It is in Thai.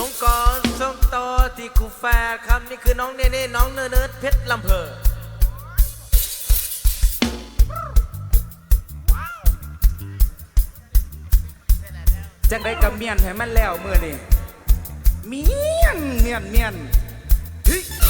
ลงกรทรงโตที่คูแฟร์ครับ นี่คือน้องเนเน่น้องเนิร์ดเพชรลำเพอจังได้กับเมียนให้มันแล้วมือนี่เมียนเมียนเมียนเฮ้เฮ้ย